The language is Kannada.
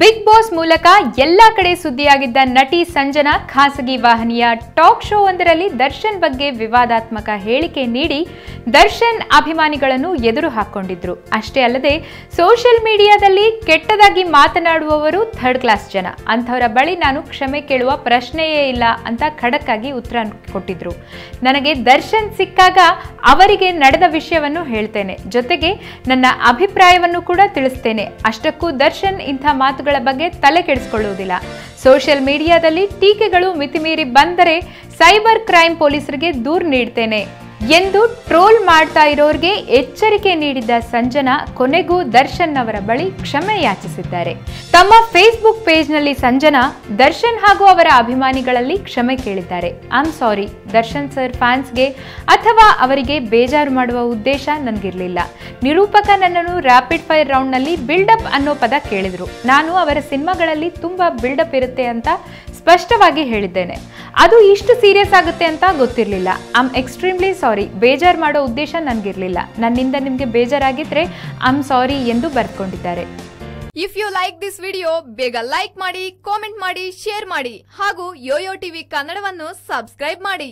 ಬಿಗ್ ಬಾಸ್ ಮೂಲಕ ಎಲ್ಲ ಕಡೆ ಸುದ್ದಿಯಾಗಿದ್ದ ನಟಿ ಸಂಜನಾ ಖಾಸಗಿ ವಾಹಿನಿಯ ಟಾಕ್ ಶೋ ಒಂದರಲ್ಲಿ ದರ್ಶನ್ ಬಗ್ಗೆ ವಿವಾದಾತ್ಮಕ ಹೇಳಿಕೆ ನೀಡಿ ದರ್ಶನ್ ಅಭಿಮಾನಿಗಳನ್ನು ಎದುರು ಹಾಕೊಂಡಿದ್ರು ಅಷ್ಟೇ ಅಲ್ಲದೆ ಸೋಷಿಯಲ್ ಮೀಡಿಯಾದಲ್ಲಿ ಕೆಟ್ಟದಾಗಿ ಮಾತನಾಡುವವರು ಥರ್ಡ್ ಕ್ಲಾಸ್ ಜನ. ಅಂಥವರ ಬಳಿ ನಾನು ಕ್ಷಮೆ ಕೇಳುವ ಪ್ರಶ್ನೆಯೇ ಇಲ್ಲ ಅಂತ ಖಡಕ್ ಆಗಿ ಉತ್ತರ ಕೊಟ್ಟಿದ್ರು. ನನಗೆ ದರ್ಶನ್ ಸಿಕ್ಕಾಗ ಅವರಿಗೆ ನಡೆದ ವಿಷಯವನ್ನು ಹೇಳ್ತೇನೆ. ಜೊತೆಗೆ ನನ್ನ ಅಭಿಪ್ರಾಯವನ್ನು ಕೂಡ ತಿಳಿಸ್ತೇನೆ. ಅಷ್ಟಕ್ಕೂ ದರ್ಶನ್ ಇಂಥ ಮಾತುಗಳ ಬಗ್ಗೆ ತಲೆ ಕೆಡಿಸಿಕೊಳ್ಳುವುದಿಲ್ಲ. ಸೋಷಿಯಲ್ ಮೀಡಿಯಾದಲ್ಲಿ ಟೀಕೆಗಳು ಮಿತಿಮೀರಿ ಬಂದರೆ ಸೈಬರ್ ಕ್ರೈಮ್ ಪೊಲೀಸರಿಗೆ ದೂರು ನೀಡ್ತೇನೆ. ಎಂದು ಟ್ರೋಲ್ ಮಾಡ್ತಾ ಇರೋರಿಗೆ ಎಚ್ಚರಿಕೆ ನೀಡಿದ್ದ ಸಂಜನಾ ಕೊನೆಗೂ ದರ್ಶನ್ ಅವರ ಬಳಿ ಕ್ಷಮೆ ಯಾಚಿಸಿದ್ದಾರೆ. ತಮ್ಮ ಫೇಸ್ಬುಕ್ ಪೇಜ್ನಲ್ಲಿ ಸಂಜನಾ, ದರ್ಶನ್ ಹಾಗೂ ಅವರ ಅಭಿಮಾನಿಗಳಲ್ಲಿ ಕ್ಷಮೆ ಕೇಳಿದ್ದಾರೆ. ಆಮ್ ಸಾರಿ ದರ್ಶನ್ ಸರ್ ಫ್ಯಾನ್ಸ್ಗೆ ಅಥವಾ ಅವರಿಗೆ ಬೇಜಾರು ಮಾಡುವ ಉದ್ದೇಶ ನನಗಿರಲಿಲ್ಲ. ನಿರೂಪಕ ನನ್ನನ್ನು ರ್ಯಾಪಿಡ್ ಫೈರ್ ರೌಂಡ್ನಲ್ಲಿ ಬಿಲ್ಡಪ್ ಅನ್ನೋ ಪದ ಕೇಳಿದ್ರು. ನಾನು ಅವರ ಸಿನಿಮಾಗಳಲ್ಲಿ ತುಂಬಾ ಬಿಲ್ಡಪ್ ಇರುತ್ತೆ ಅಂತ ಸ್ಪಷ್ಟವಾಗಿ ಹೇಳಿದ್ದೇನೆ. ಅದು ಇಷ್ಟು ಸೀರಿಯಸ್ ಆಗುತ್ತೆ ಅಂತ ಗೊತ್ತಿರಲಿಲ್ಲ. ಐ ಆಮ್ ಎಕ್ಸ್ಟ್ರೀಮ್ಲಿ ಸಾರಿ, ಬೇಜಾರು ಮಾಡೋ ಉದ್ದೇಶ ನನಗಿರಲಿಲ್ಲ. ನನ್ನಿಂದ ನಿಮಗೆ ಬೇಜಾರಾಗಿದ್ರೆ ಐಮ್ ಸಾರಿ ಎಂದು ಬರ್ಕೊಂಡಿದ್ದಾರೆ if you like this video ಬೇಗ ಲೈಕ್ ಮಾಡಿ ಕಾಮೆಂಟ್ ಮಾಡಿ ಶೇರ್ ಮಾಡಿ ಹಾಗೂ ಯೋಯೋ ಟಿವಿ ಕನ್ನಡವನ್ನು ಸಬ್ಸ್ಕ್ರೈಬ್ ಮಾಡಿ.